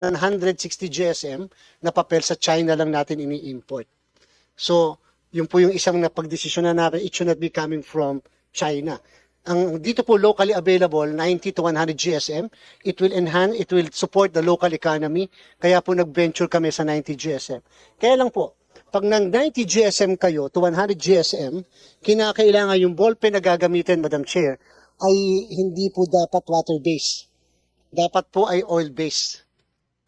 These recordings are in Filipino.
160 GSM na papel sa China lang natin ini-import. So, yun po yung isang napagdesisyon na natin, it should not be coming from China. Ang dito po locally available, 90 to 100 GSM, it will enhance, it will support the local economy, kaya po nag-venture kami sa 90 GSM. Kaya lang po, pag ng 90 GSM kayo to 100 GSM, kinakailangan yung ballpen na gagamitin, Madam Chair, ay hindi po dapat water-based. Dapat po ay oil-based.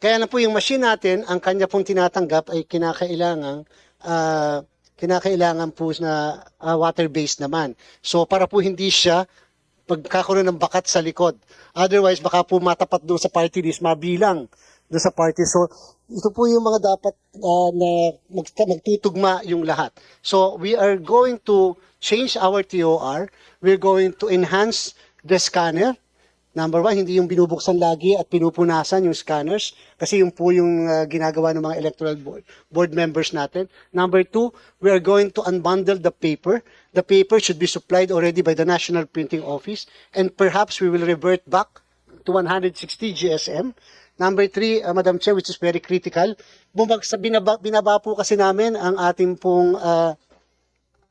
Kaya na po yung machine natin, ang kanya pong tinatanggap ay kinakailangan ah, kinakailangan po na ah, water-based naman. So para po hindi siya pagkakaroon ng bakat sa likod. Otherwise, baka po matapat doon sa party list, mabilang doon sa party. So, ito po yung mga dapat ah, na mag, magtutugma yung lahat. So, we are going to change our TOR. We're going to enhance the scanner. Number one, hindi yung binubuksan lagi at pinupunasan yung scanners kasi yung po yung uh, ginagawa ng mga electoral board, board members natin. Number two, we are going to unbundle the paper. The paper should be supplied already by the National Printing Office and perhaps we will revert back to 160 GSM. Number three, uh, Madam Chair, which is very critical, bumagsa, binaba, binaba po kasi namin ang ating pong uh,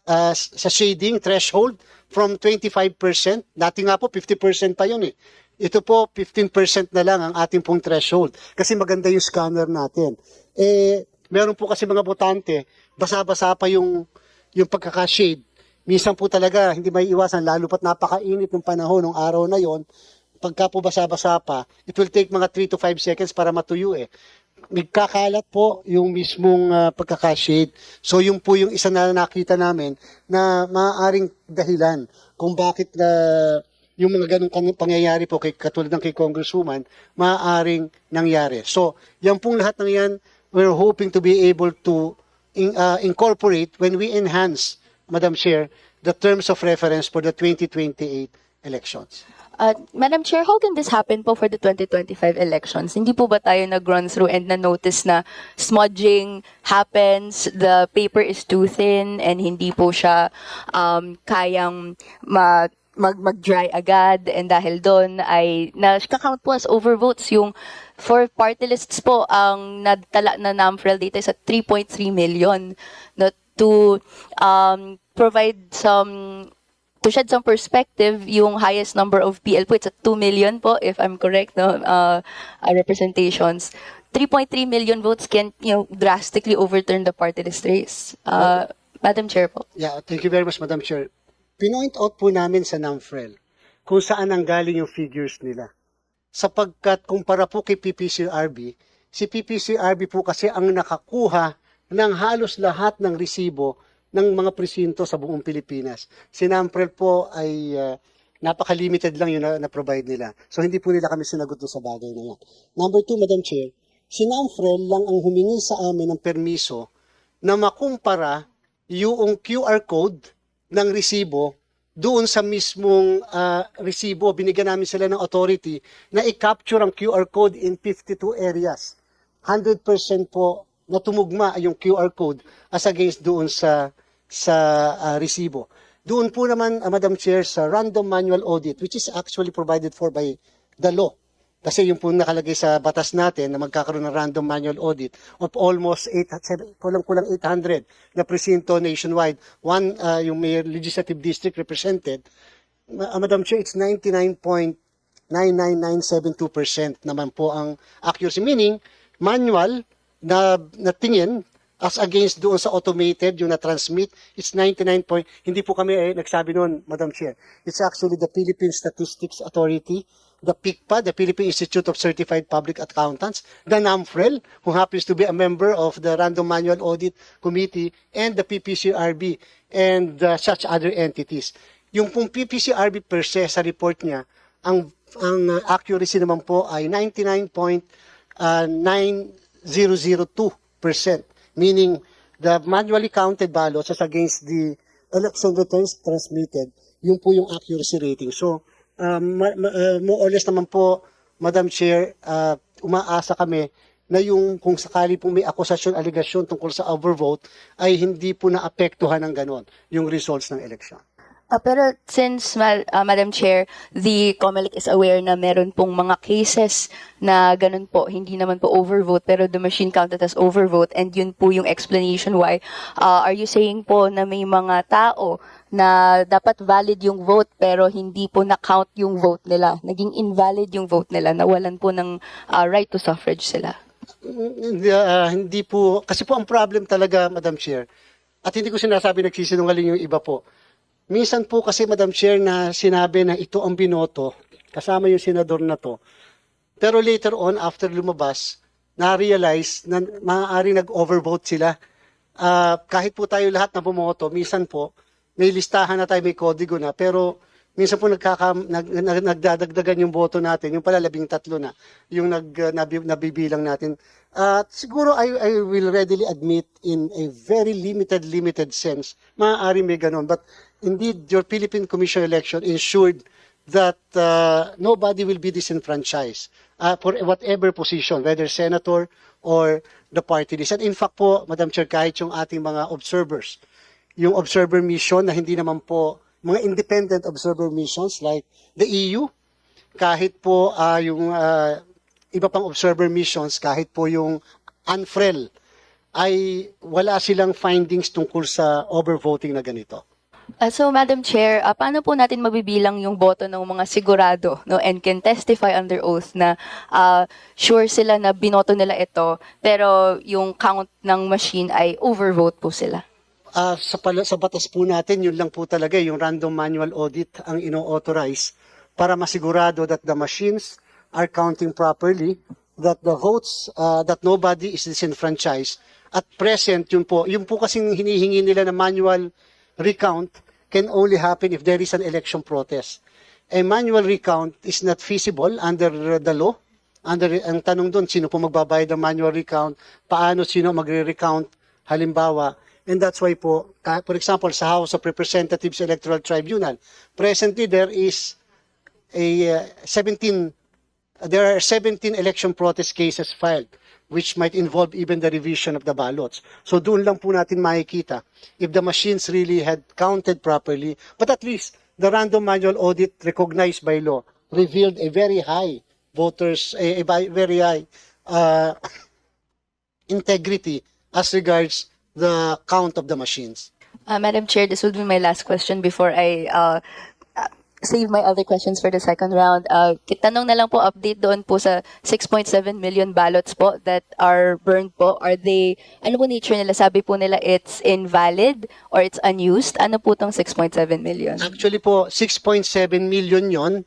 uh, sa shading threshold from 25%. Dati nga po 50% pa yun eh. Ito po 15% na lang ang ating pong threshold kasi maganda yung scanner natin. Eh meron po kasi mga botante, basa-basa pa yung yung pagkaka-shade. Minsan po talaga hindi may iwasan lalo pat napakainit ng panahon ng araw na yon. Pagka po basa-basa pa, it will take mga 3 to 5 seconds para matuyo eh nagkakalat po yung mismong uh, pagkakashade. So yung po yung isa na nakita namin na maaaring dahilan kung bakit na yung mga ganong pangyayari po kay katulad ng kay Congresswoman, maaaring nangyari. So, yan pong lahat ng yan, we're hoping to be able to in- uh, incorporate when we enhance, Madam Chair, the terms of reference for the 2028 elections. Uh, Madam Chair, how can this happen po for the 2025 elections? Hindi po ba tayo nag-run through and na-notice na smudging happens, the paper is too thin, and hindi po siya um, kayang ma mag mag-dry agad and dahil doon ay na-count po as overvotes yung for party lists po ang nadtala na NAMFREL data sa 3.3 million no, to um, provide some to shed some perspective, yung highest number of PL po, it's at 2 million po, if I'm correct, no, uh, uh, representations. 3.3 million votes can, you know, drastically overturn the party list race. Uh, Madam Chair po. Yeah, thank you very much, Madam Chair. Pinoint out po namin sa NAMFREL kung saan ang galing yung figures nila. Sapagkat kumpara po kay PPCRB, si PPCRB po kasi ang nakakuha ng halos lahat ng resibo ng mga presinto sa buong Pilipinas. Si NAMFREL po ay uh, napaka-limited lang yun na, na-provide nila. So hindi po nila kami sinagot sa bagay na yan. Number two, Madam Chair, si NAMFREL lang ang humingi sa amin ng permiso na makumpara yung QR code ng resibo doon sa mismong ah, resibo. Binigyan namin sila ng authority na i-capture ang QR code in 52 areas. 100% po na tumugma yung QR code as against doon sa sa ah, resibo. Doon po naman, ah, Madam Chair, sa random manual audit, which is actually provided for by the law. Kasi yung po nakalagay sa batas natin na magkakaroon ng random manual audit of almost 8, kulang-kulang 800 na presinto nationwide. One, ah, yung may legislative district represented. Ah, Madam Chair, it's 99.99972% naman po ang accuracy. Meaning, manual na, na tingin as against doon sa automated, yung na-transmit, it's 99 point, hindi po kami eh, nagsabi noon, Madam Chair. It's actually the Philippine Statistics Authority, the PICPA, the Philippine Institute of Certified Public Accountants, the NAMFREL, who happens to be a member of the Random Manual Audit Committee, and the PPCRB, and uh, such other entities. Yung pong PPCRB per se sa report niya, ang ang accuracy naman po ay 99.9002%, meaning the manually counted ballots as against the election returns transmitted, yun po yung accuracy rating. So, um, ma- ma- uh, more or less naman po, Madam Chair, uh, umaasa kami na yung kung sakali pong may akusasyon, aligasyon tungkol sa overvote, ay hindi po naapektuhan ng ganon yung results ng election. Ah, pero since, ma- ah, Madam Chair, the COMELEC is aware na meron pong mga cases na ganun po, hindi naman po overvote, pero the machine counted as overvote, and yun po yung explanation why. Ah, are you saying po na may mga tao na dapat valid yung vote, pero hindi po na-count yung vote nila? Naging invalid yung vote nila, nawalan po ng ah, right to suffrage sila? Ah, hindi po, kasi po ang problem talaga, Madam Chair, at hindi ko sinasabi nagsisinungaling yung iba po. Minsan po kasi, Madam Chair, na sinabi na ito ang binoto, kasama yung senador na to. Pero later on, after lumabas, na-realize na maaaring nag-overvote sila. Ah, kahit po tayo lahat na bumoto, minsan po, may listahan na tayo, may kodigo na, pero minsan po nagkaka, nag, nag, nagdadagdagan yung boto natin, yung pala labing tatlo na, yung nag, uh, nabi- nabibilang natin. At siguro I, I will readily admit in a very limited, limited sense, maaari may ganun. But indeed, your Philippine Commission election ensured that uh, nobody will be disenfranchised uh, for whatever position, whether senator or the party list. And in fact po, Madam Chair, kahit yung ating mga observers, yung observer mission na hindi naman po mga independent observer missions like the EU, kahit po ah, yung ah, iba pang observer missions, kahit po yung UNFREL, ay wala silang findings tungkol sa overvoting na ganito. Ah, so, Madam Chair, ah, paano po natin mabibilang yung boto ng mga sigurado no, and can testify under oath na ah, sure sila na binoto nila ito, pero yung count ng machine ay overvote po sila? Ah, sa, pala, sa batas po natin, yun lang po talaga, yung random manual audit ang ino-authorize para masigurado that the machines are counting properly, that the votes, ah, that nobody is disenfranchised. At present, yun po, yun po kasing hinihingi nila na manual recount can only happen if there is an election protest. A manual recount is not feasible under the law. Under, ang tanong doon, sino po magbabayad ng manual recount? Paano sino magre-recount? Halimbawa, and that's why po, for example, sa House of Representatives Electoral Tribunal, presently there is a uh, 17 there are 17 election protest cases filed which might involve even the revision of the ballots. So doon lang po natin makikita if the machines really had counted properly. But at least the random manual audit recognized by law revealed a very high voters, a, a very high uh, integrity as regards the count of the machines. Uh, Madam Chair, this will be my last question before I uh, uh, save my other questions for the second round. Uh, tanong na lang po, update doon po sa 6.7 million ballots po that are burned po. Are they, ano po nature nila? Sabi po nila it's invalid or it's unused. Ano po tong 6.7 million? Actually po, 6.7 million yon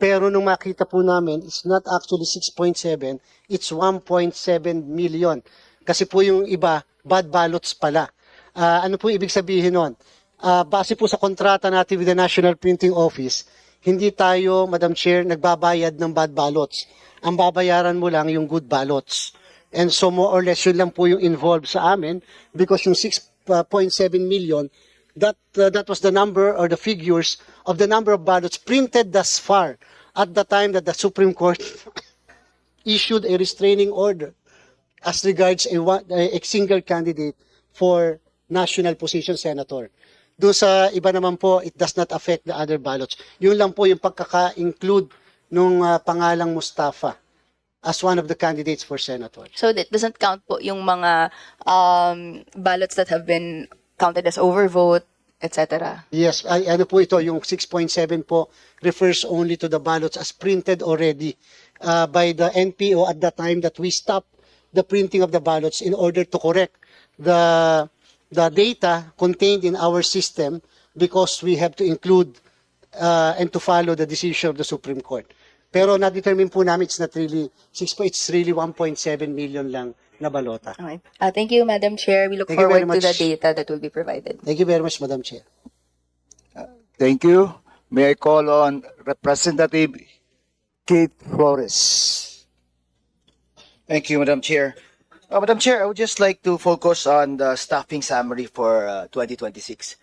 pero nung makita po namin, it's not actually 6.7, it's 1.7 million. Kasi po yung iba, bad ballots pala. Ah, ano po ibig sabihin nun? Ah, base po sa kontrata natin with the National Printing Office, hindi tayo, Madam Chair, nagbabayad ng bad ballots. Ang babayaran mo lang yung good ballots. And so more or less yun lang po yung involved sa amin because yung 6.7 million, that uh, that was the number or the figures of the number of ballots printed thus far at the time that the Supreme Court issued a restraining order as regards a, one- a single candidate for national position senator. Doon sa iba naman po, it does not affect the other ballots. Yun lang po yung pagkaka-include nung ah, pangalang Mustafa as one of the candidates for senator. So that doesn't count po yung mga um, ballots that have been counted as overvote, etc. Yes, ay, ano po ito, yung 6.7 po refers only to the ballots as printed already uh, by the NPO at the time that we stopped the printing of the ballots in order to correct the the data contained in our system because we have to include uh, and to follow the decision of the Supreme Court. Pero na-determine po namin it's not really 6 po, it's really 1.7 million lang na balota. Okay. Uh, thank you, Madam Chair. We look Thank you forward very to the much. data that will be provided. Thank you very much, Madam Chair. Thank you. May I call on Representative Kate Flores. Thank you, Madam Chair. Uh, Madam Chair, I would just like to focus on the staffing summary for uh, 2026.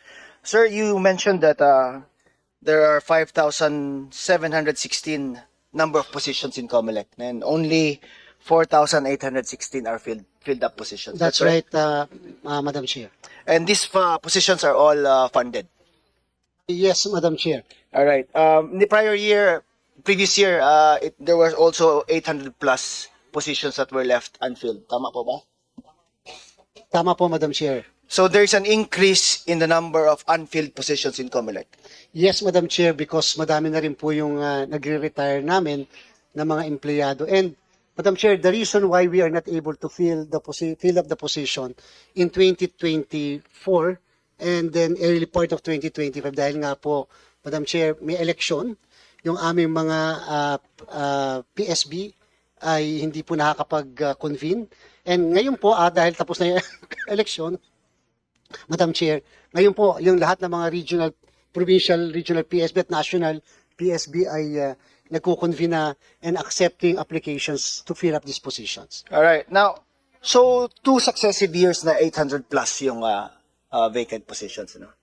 Sir, you mentioned that uh, there are 5,716 number of positions in COMELEC and only 4,816 are filled, filled up positions. That's right, uh, uh, Madam Chair. And these uh, positions are all uh, funded. Yes, Madam Chair. All right. Um, in the prior year, previous year, uh, it, there was also 800 plus positions that were left unfilled. Tama po ba? Tama po, Madam Chair. So there's an increase in the number of unfilled positions in Comelec. Yes, Madam Chair, because madami na rin po yung uh, nagre-retire namin na mga empleyado. And Madam Chair, the reason why we are not able to fill the fill up the position in 2024 and then early part of 2025 dahil nga po, Madam Chair, may election. Yung aming mga uh, uh, PSB ay hindi po nakakapag-convene. And ngayon po, ah, dahil tapos na yung election, Madam Chair, ngayon po, yung lahat ng mga regional, provincial, regional PSB at national PSB ay uh, nagko-convene na and accepting applications to fill up these positions. All right. Now, so two successive years na 800 plus yung uh, uh, vacant positions, no?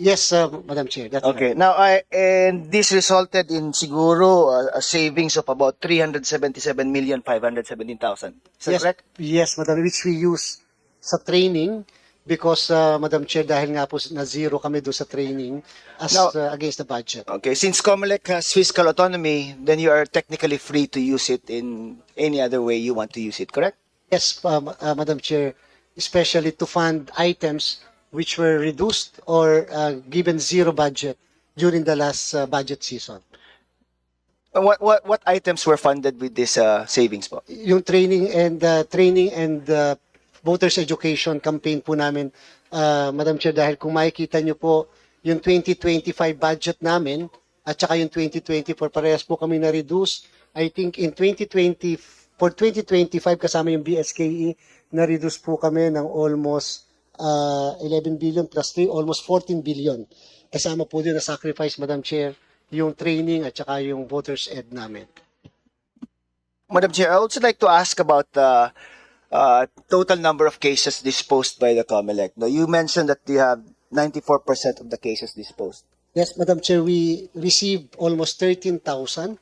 Yes, uh, Madam Chair. That's Okay. Now, I and this resulted in siguro uh, a savings of about 377 million 517,000. Is that yes, correct? Yes, Madam, which we use sa training because, uh, Madam Chair, dahil nga po na zero kami doon sa training as Now- uh, against the budget. Okay. Since Comelec has fiscal autonomy, then you are technically free to use it in any other way you want to use it, correct? Yes, uh, uh, Madam Chair, especially to fund items which were reduced or uh, given zero budget during the last uh, budget season. What what what items were funded with this uh, savings po? Yung training and uh, training and uh, voters education campaign po namin, uh, Madam Chair, dahil kung makikita nyo po yung 2025 budget namin at saka yung 2024, parehas po kami na-reduce. I think in 2020, for 2025 kasama yung BSKE, na-reduce po kami ng almost uh, 11 billion plus 3, almost 14 billion. Kasama po din na sacrifice, Madam Chair, yung training at saka yung voters ed namin. Madam Chair, I would also like to ask about the uh, total number of cases disposed by the COMELEC. Now, you mentioned that you have 94% of the cases disposed. Yes, Madam Chair, we received almost 13,000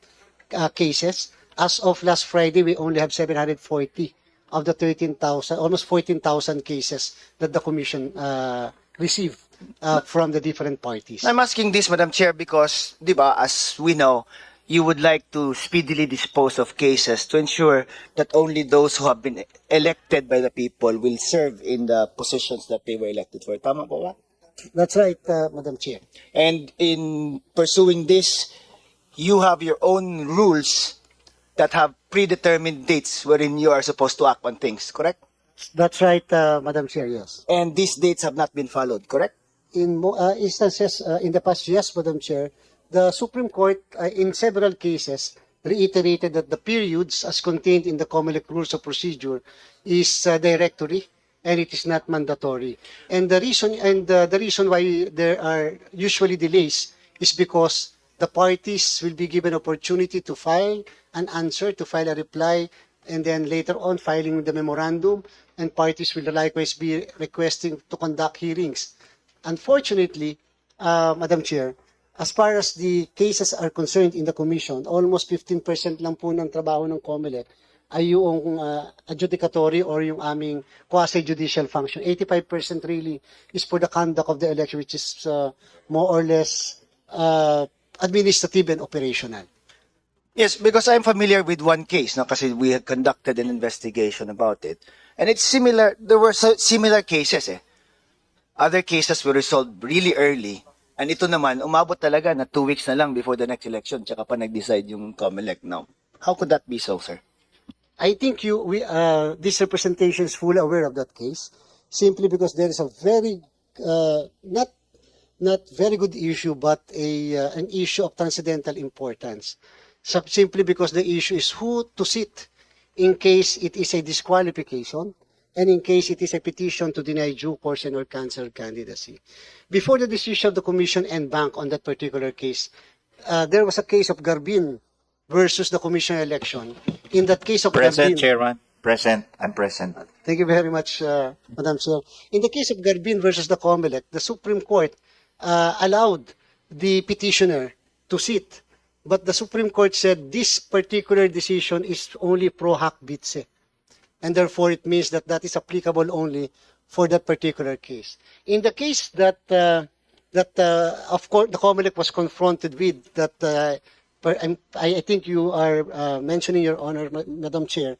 uh, cases. As of last Friday, we only have 740 of the 13,000, almost 14,000 cases that the Commission uh, received uh, from the different parties. I'm asking this, Madam Chair, because, di ba, as we know, you would like to speedily dispose of cases to ensure that only those who have been elected by the people will serve in the positions that they were elected for. Tama po ba? That's right, uh, Madam Chair. And in pursuing this, you have your own rules that have predetermined dates wherein you are supposed to act on things, correct? That's right, uh, Madam Chair, yes. And these dates have not been followed, correct? in mo- uh, instances uh, in the past, yes, Madam Chair, the Supreme Court, uh, in several cases, reiterated that the periods as contained in the COMELEC Rules of Procedure is uh, directory and it is not mandatory. And the reason and uh, the reason why there are usually delays is because the parties will be given opportunity to file an answer, to file a reply, and then later on filing the memorandum, and parties will likewise be requesting to conduct hearings. Unfortunately, uh, Madam Chair, as far as the cases are concerned in the Commission, almost 15% lang po ng trabaho ng COMELEC ay yung uh, adjudicatory or yung aming quasi-judicial function. 85% really is for the conduct of the election, which is uh, more or less uh, administrative and operational. Yes, because I'm familiar with one case, no, kasi we had conducted an investigation about it. And it's similar, there were similar cases eh. Other cases were resolved really early. And ito naman, umabot talaga na two weeks na lang before the next election, tsaka pa nag-decide yung COMELEC now. How could that be so, sir? I think you, we, uh, this representation is fully aware of that case, simply because there is a very, uh, not, not very good issue, but a, uh, an issue of transcendental importance. Simply because the issue is who to sit in case it is a disqualification and in case it is a petition to deny due portion or cancel candidacy. Before the decision of the Commission and Bank on that particular case, uh, there was a case of Garbin versus the Commission election. In that case of Present, Garbin, Chairman. Present. I'm present. Thank you very much, uh, Madam Chair. In the case of Garbin versus the COMELEC, the Supreme Court uh, allowed the petitioner to sit, but the Supreme Court said this particular decision is only pro hac vitse, and therefore it means that that is applicable only for that particular case. In the case that uh, that uh, of course the COMELEC was confronted with that uh, I, I think you are uh, mentioning your honor Ma- Madam Chair